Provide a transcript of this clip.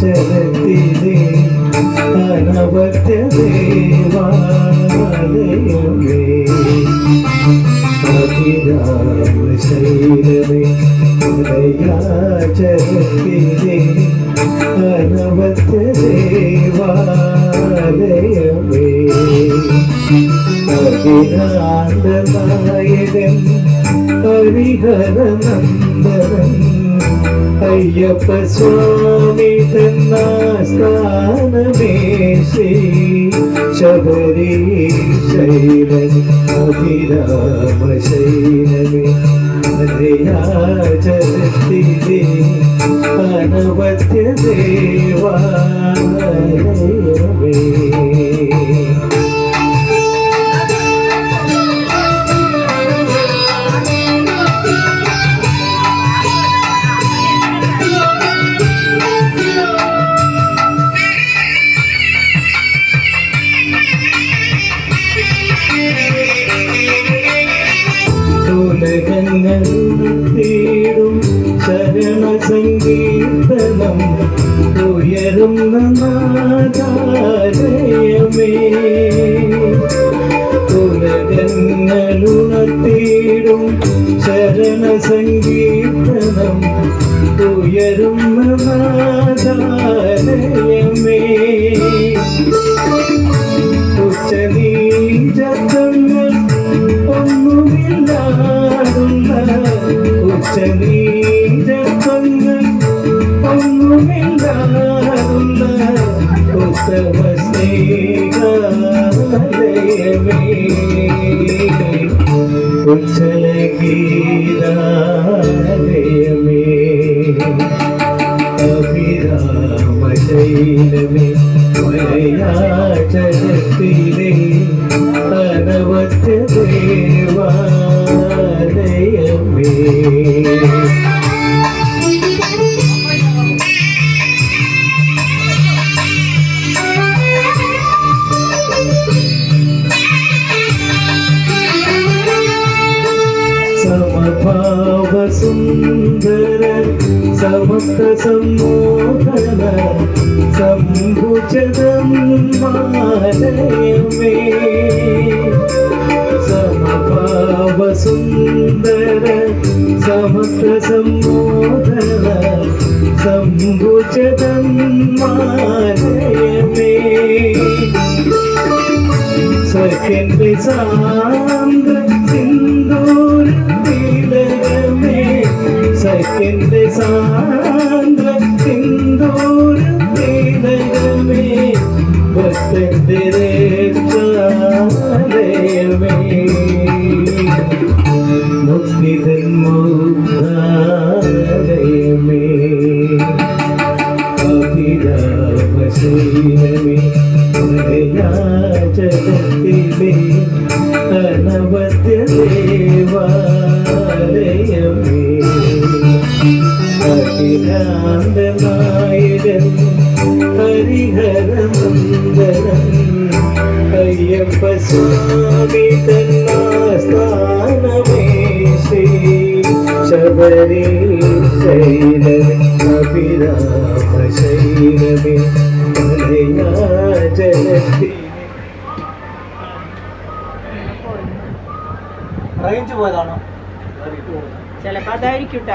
ശരത്തിലെ അനവത്യ ദേവാലയമേ അഭിരാമശൈലമേ ഹൃദയാചരത്തിലെ അനവത്യ ദേവാലയമേ അഖിലാണ്ടനായകൻ ഹരിഹരനന്ദനൻ അയ്യപ്പ സ്വാമി തന്നാസ്ഥാനമേ ശ്രീ ശബരി ശൈലൻ അഭിരാമ ശൈലമേ ഹൃദയാചരത്തിലെ അനവത്യ ദേവാലയമേ. ശരണ സംഗീതനം ഉയരുന്ന നാദാലയമേ ഉലകങ്ങളുണർത്തിയിടും ശരണ സംഗീതനം ഉയരുന്ന നാദാലയമേ ഉജ്ജല ഗീതാലയമേ അഭിരാമശൈലമേ മലയാചരത്തിലെ അനവത്യ ദേവാലയമേ സമസ്ത സമ്മോഹന സംഭുജതം മാലയമേ സമഭാവസുന്ദര സമസ്ത സമ്മോഹന സംഭുജതം മാലയമേ സഖ്യന്റെ സിന്ദൂര സഖ്യന്റെ സാന്ദ്ര സിന്ദൂര തിലകമേ ഭക്തന്റെ രക്ഷാലയമേ. മുക്തിതൻ മുക്താലയമേ അഭിരാമശീലമേ ഹൃദയാചരത്തിലെ അനവദ്യ ദേവാലയമേ. അയ്യപ്പ സ്വാമി തന്നാസ്ഥാനമേ ശ്രീ ശബരി ശൈലമേ അഭിരാമ ശൈലമേ ഹൃദയാചരത്തി റേഞ്ച് പോയതാണോ ചിലപ്പോ അതായിരിക്കും.